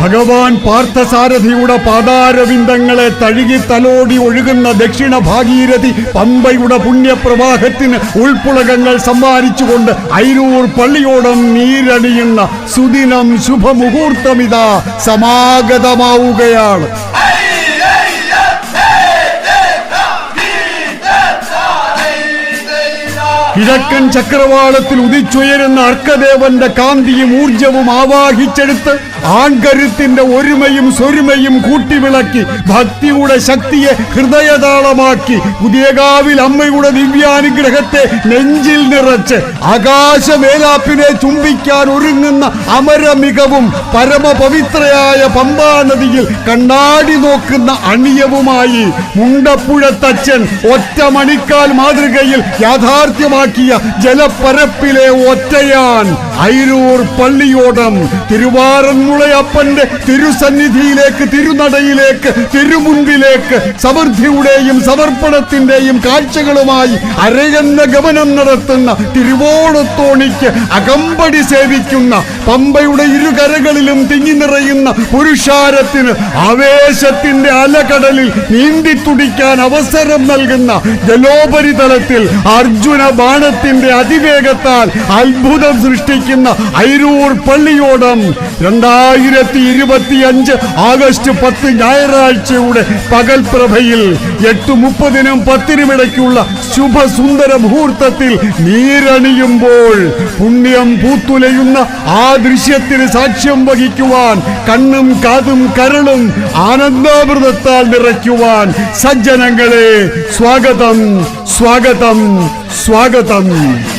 ഭഗവാൻ പാർത്ഥസാരഥിയുടെ പാതാരവിന്ദങ്ങളെ തഴുകി തലോടി ഒഴുകുന്ന ദക്ഷിണ ഭാഗീരഥി പമ്പയുടെ പുണ്യപ്രവാഹത്തിന് ഉൾപ്പുളകങ്ങൾ സമ്മാനിച്ചുകൊണ്ട് ഐരൂർ പള്ളിയോടം നീരണിയുന്ന സുദിനം ശുഭമുഹൂർത്തമിതാ സമാഗതമാവുകയാണ്. കിഴക്കൻ ചക്രവാളത്തിൽ ഉദിച്ചുയരുന്ന അർക്കദേവന്റെ കാന്തിയും ഊർജവും ആവാഹിച്ചെടുത്ത് ആൺകരുത്തിന്റെ ഒരുമയും സ്വരുമയും കൂട്ടിവിളക്കി ഭക്തിയുടെ ശക്തിയെ ഹൃദയതാളമാക്കി പുതിയകാവിൽ അമ്മയുടെ ദിവ്യാനുഗ്രഹത്തെ നെഞ്ചിൽ നിറച്ച് ആകാശമേലാപ്പിനെ ചുംബിക്കാൻ ഒരുങ്ങുന്ന അമരമികവും പരമപവിത്രയായ പമ്പാ നദിയിൽ കണ്ണാടി നോക്കുന്ന അണിയവുമായി മുണ്ടപ്പുഴത്തച്ഛൻ ഒറ്റ മണിക്കാൽ മാതൃകയിൽ യാഥാർത്ഥ്യമാക്കിയ ജലപ്പരപ്പിലെ ഒറ്റയാൻ ഐരൂർ പള്ളിയോടം തിരുവാറന്മുളയപ്പന്റെ തിരുസന്നിധിയിലേക്ക് തിരുനടയിലേക്ക് തിരുമുൻപിലേക്ക് സമൃദ്ധിയുടെയും സമർപ്പണത്തിന്റെയും കാഴ്ചകളുമായി അരയന്ന ഗമനം നടത്തുന്ന തിരുവോണത്തോണിക്ക് അകമ്പടി സേവിക്കുന്ന പമ്പയുടെ ഇരുകരകളിലും തിങ്ങി നിറയുന്ന പുരുഷാരത്തിന് ആവേശത്തിന്റെ അലകടലിൽ നീന്തി തുടിക്കാൻ അവസരം നൽകുന്ന ജലോപരിതലത്തിൽ അർജുന ബാണത്തിന്റെ അതിവേഗത്താൽ അത്ഭുതം സൃഷ്ടിക്കുന്ന ഐരൂർ പള്ളിയോടം രണ്ടായിരത്തി ഇരുപത്തിയഞ്ച് ആഗസ്റ്റ് പത്ത് ഞായറാഴ്ചയുടെ പകൽപ്രഭയിൽ എട്ട് മുപ്പതിനും പത്തിനും ഇടയ്ക്കുള്ള ശുഭസുന്ദര മുഹൂർത്തത്തിൽ നീരണിയുമ്പോൾ പുണ്യം പൂത്തുലയുന്ന ആ ദൃശ്യത്തിന് സാക്ഷ്യം വഹിക്കുവാൻ കണ്ണും കാതും കരളും ആനന്ദാമൃതത്താൽ നിറയ്ക്കുവാൻ സജ്ജനങ്ങളെ സ്വാഗതം സ്വാഗതം സ്വാഗതം. Satan.